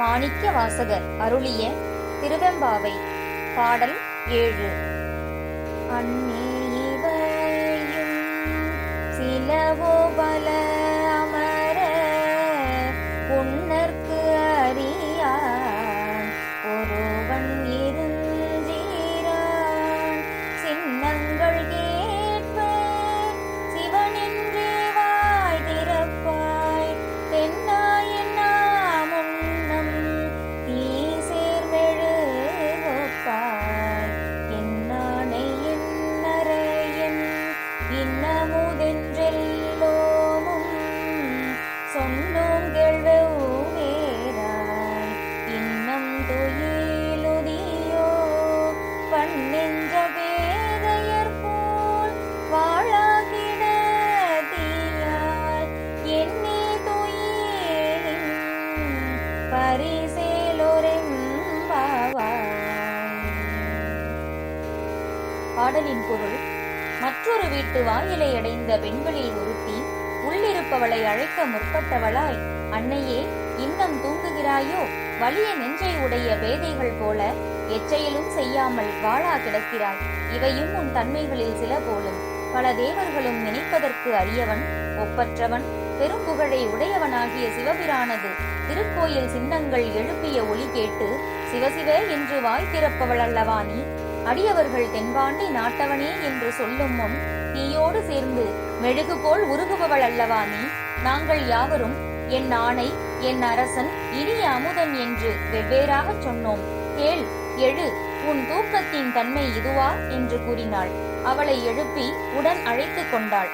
மாணிக்க வாசகர் அருளிய திருவெம்பாவை பாடல் ஏழு. அன்னே இவையும் சிலவோ சொன்னோம் இன்னம் துயிலுதியோ பண்ணென்ற பேதையர் போல் வாழாகிட தீயால் என்னே துயிலின் பரிசேலோரெம்பாவாய். பாடலின் பொருள் மற்றொரு வீட்டு வாயிலை அடைந்த பெண்களில் ஒருத்தி உள்ளிருப்பவளை அழைக்க முற்பட்டவளாய் அன்னையே இன்னம் தூங்குகிறாயோ? வலிய நெஞ்சை உடைய பேதைகள் போல எச்சையிலும் செய்யாமல் வாழா கிடக்கிறாய். இவையும் உன் தன்மைகளில் சில போலும். பல தேவர்களும் நினைப்பதற்கு அரியவன் ஒப்பற்றவன் பெரும்புகழை உடையவனாகிய சிவபிரானது. திருக்கோயில் சின்னங்கள் எழுப்பிய ஒலி கேட்டு சிவசிவ என்று வாய் திறப்பவள் அல்லவா நீ? அடியவர்கள் தென்பாண்டி நாட்டவனே என்று சொல்லும் முன் தீயோடு சேர்ந்து மெழுகு போல் உருகுபவள் அல்லவா நீ? நாங்கள் யாவரும் என் ஆணை என் அரசன் இனிய அமுதன் என்று வெவ்வேறாகச் சொன்னோம். கேள் எழு உன் தூக்கத்தின் தன்மை இதுவா? என்று கூறினாள். அவளை எழுப்பி உடன் அழைத்துக் கொண்டாள்.